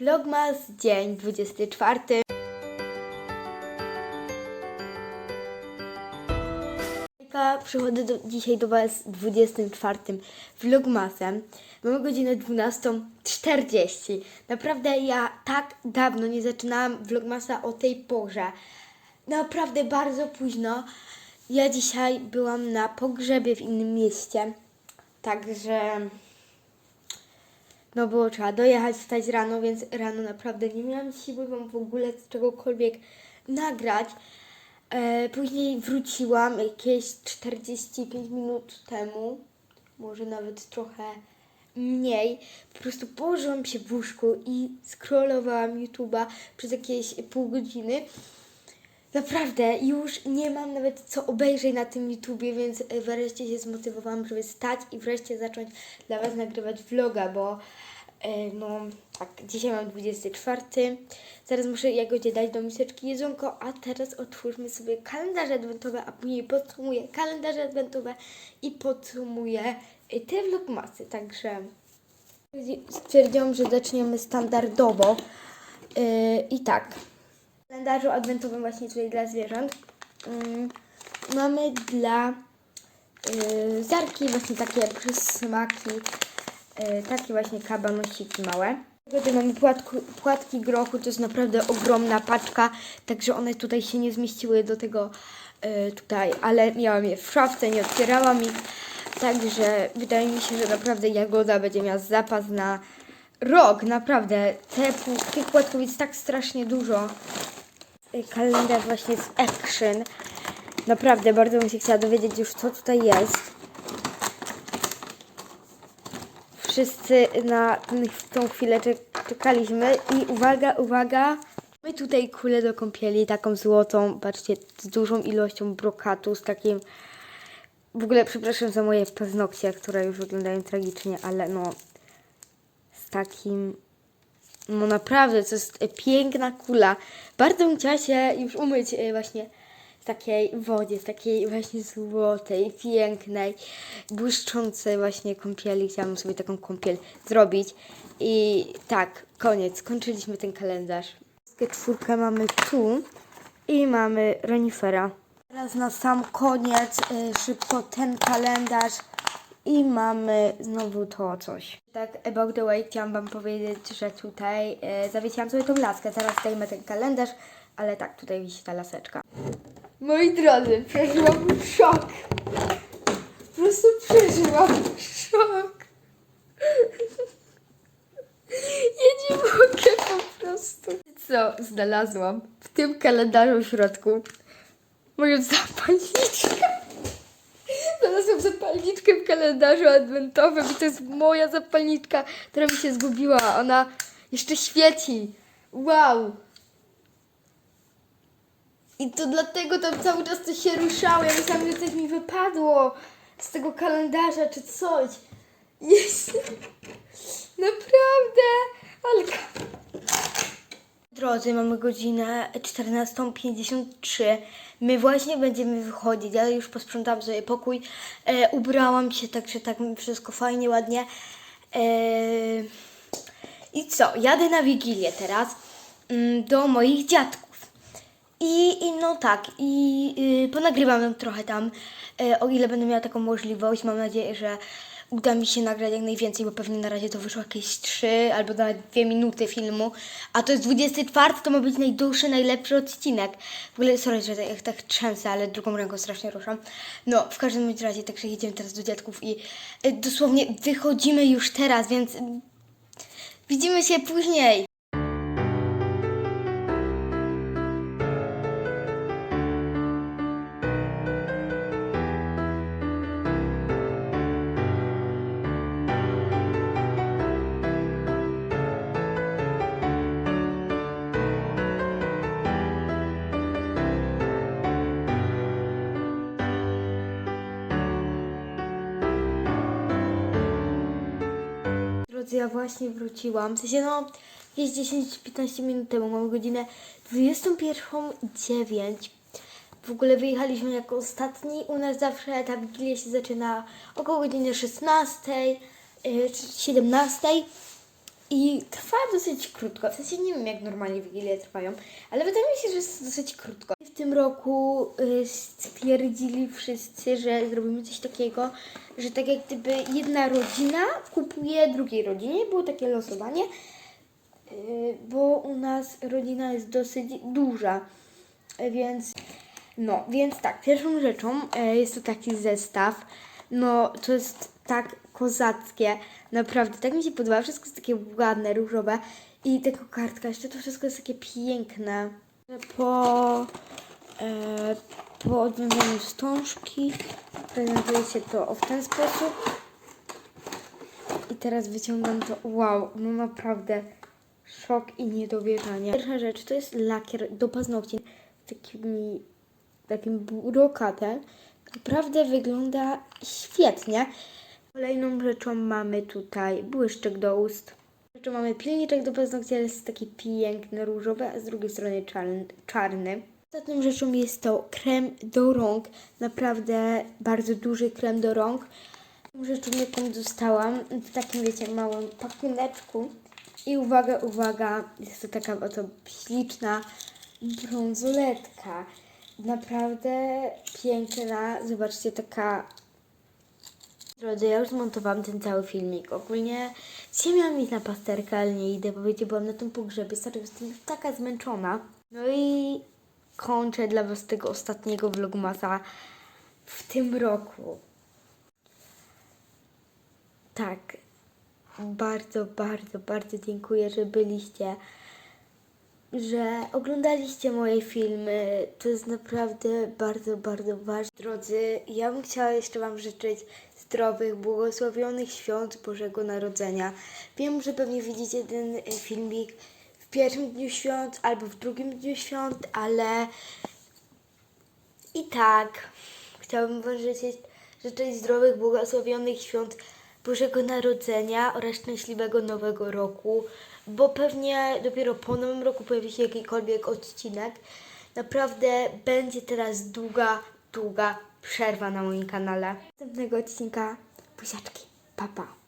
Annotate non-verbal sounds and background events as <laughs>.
Vlogmas, dzień 24. Hejka, Przychodzę do, dzisiaj do Was 24 vlogmasem. Mamy godzinę 12.40. Naprawdę ja tak dawno nie zaczynałam vlogmasa o tej porze. Naprawdę bardzo późno. Ja dzisiaj byłam na pogrzebie w innym mieście. Także no było trzeba dojechać, wstać rano, więc rano naprawdę nie miałam siły wam w ogóle czegokolwiek nagrać. E, później wróciłam jakieś 45 minut temu, może nawet trochę mniej. Po prostu położyłam się w łóżku i scrollowałam YouTube'a przez jakieś pół godziny. Naprawdę, już nie mam nawet co obejrzeć na tym YouTubie, więc e, wreszcie się zmotywowałam, żeby stać i wreszcie zacząć dla Was nagrywać vloga, bo e, no tak, dzisiaj mam 24. Zaraz muszę jagodzie dać do miseczki jedzonko, a teraz otwórzmy sobie kalendarze adwentowe, a później podsumuję kalendarze adwentowe i podsumuję e, te vlogmasy, także stwierdziłam, że zaczniemy standardowo i tak kalendarzu adwentowym właśnie tutaj dla zwierząt ym, mamy dla y, Zarki właśnie takie przysmaki, y, takie właśnie kabanosiki małe. Tutaj mamy płatku, płatki grochu, to jest naprawdę ogromna paczka, także one tutaj się nie zmieściły do tego y, tutaj, ale miałam je w szafce, nie otwierałam ich, także wydaje mi się, że naprawdę Jagoda będzie miała zapas na rok, naprawdę. Te, tych płatków jest tak strasznie dużo kalendarz właśnie z Action. Naprawdę, bardzo bym się chciała dowiedzieć już, co tutaj jest. Wszyscy na tą chwilę czek- czekaliśmy i uwaga, uwaga. My tutaj kulę do kąpieli, taką złotą, patrzcie, z dużą ilością brokatu, z takim... W ogóle przepraszam za moje paznokcie, które już wyglądają tragicznie, ale no... Z takim no naprawdę, to jest e, piękna kula. Bardzo bym chciała się już umyć e, właśnie w takiej wodzie, w takiej właśnie złotej, pięknej, błyszczącej właśnie kąpieli. Chciałam sobie taką kąpiel zrobić. I tak, koniec. Skończyliśmy ten kalendarz. Czwórkę mamy tu i mamy renifera. Teraz na sam koniec e, szybko ten kalendarz i mamy znowu to coś. Tak, about the way chciałam Wam powiedzieć, że tutaj e, zawiesiłam sobie tą laskę. Zaraz zdejmę ten kalendarz, ale tak, tutaj wisi ta laseczka. Moi drodzy, przeżyłam szok. Po prostu przeżyłam szok. Ja nie mogę po prostu. Co znalazłam w tym kalendarzu w środku? Moją zapalniczkę. Znalazłam zapalniczkę w kalendarzu adwentowym i to jest moja zapalniczka, która mi się zgubiła. Ona jeszcze świeci. Wow. I to dlatego tam cały czas coś się ruszało. Ja myślałam, że coś mi wypadło z tego kalendarza czy coś. Jest. <laughs> Naprawdę. Drodzy, mamy godzinę 14.53. My właśnie będziemy wychodzić. Ja już posprzątałam sobie pokój. E, ubrałam się, także tak wszystko fajnie, ładnie. E, I co? Jadę na Wigilię teraz mm, do moich dziadków. I, i no tak, i y, ponagrywam trochę tam, e, o ile będę miała taką możliwość. Mam nadzieję, że uda mi się nagrać jak najwięcej, bo pewnie na razie to wyszło jakieś 3 albo nawet 2 minuty filmu. A to jest 24, to ma być najdłuższy, najlepszy odcinek. W ogóle, sorry, że tak, tak trzęsę, ale drugą ręką strasznie ruszam. No, w każdym razie, także jedziemy teraz do dziadków i y, dosłownie wychodzimy już teraz, więc widzimy się później. Drodzy, ja właśnie wróciłam. W sensie, no, jakieś 10-15 minut temu. Mamy godzinę 21.09. W ogóle wyjechaliśmy jako ostatni. U nas zawsze ta wigilia się zaczyna około godziny 16 y, czy 17. i trwa dosyć krótko. W sensie nie wiem, jak normalnie wigilie trwają, ale wydaje mi się, że jest dosyć krótko. W tym roku y, stwierdzili wszyscy, że zrobimy coś takiego, że tak jak gdyby jedna rodzina kupuje drugiej rodzinie. Było takie losowanie, y, bo u nas rodzina jest dosyć duża, y, więc no, więc tak, pierwszą rzeczą e, jest to taki zestaw. No, to jest tak kozackie. Naprawdę, tak mi się podoba. Wszystko jest takie ładne, różowe. I taka kartka, jeszcze to wszystko jest takie piękne. Po, e, po odwiązaniu wstążki prezentuje się to w ten sposób. I teraz wyciągam to. Wow, no naprawdę szok i niedowierzanie. Pierwsza rzecz to jest lakier do paznokci takimi, takim brokatem. Naprawdę wygląda świetnie. Kolejną rzeczą mamy tutaj błyszczyk do ust. Rzeczą mamy pilniczek do paznokci, ale jest taki piękny, różowy, a z drugiej strony czarny. Ostatnią rzeczą jest to krem do rąk. Naprawdę bardzo duży krem do rąk. Rzeczą, jaką dostałam w takim, wiecie, małym pakuneczku. I uwaga, uwaga, jest to taka oto śliczna brązoletka. Naprawdę piękna. Zobaczcie, taka... Drodzy, ja już zmontowałam ten cały filmik. Ogólnie dzisiaj miałam iść na pasterkę, ale nie idę, bo wiecie, byłam na tym pogrzebie. Stary, jestem już taka zmęczona. No i kończę dla was tego ostatniego vlogmasa w tym roku. Tak, bardzo, bardzo, bardzo dziękuję, że byliście, że oglądaliście moje filmy. To jest naprawdę bardzo, bardzo ważne. Drodzy, ja bym chciała jeszcze Wam życzyć zdrowych, błogosławionych świąt Bożego Narodzenia. Wiem, że pewnie widzicie ten e, filmik w pierwszym dniu świąt albo w drugim dniu świąt, ale i tak chciałabym Wam życzyć, życzyć zdrowych, błogosławionych świąt Bożego Narodzenia oraz szczęśliwego Nowego Roku, bo pewnie dopiero po Nowym Roku pojawi się jakikolwiek odcinek. Naprawdę będzie teraz długa, długa przerwa na moim kanale. Następnego odcinka buziaczki. Pa, pa.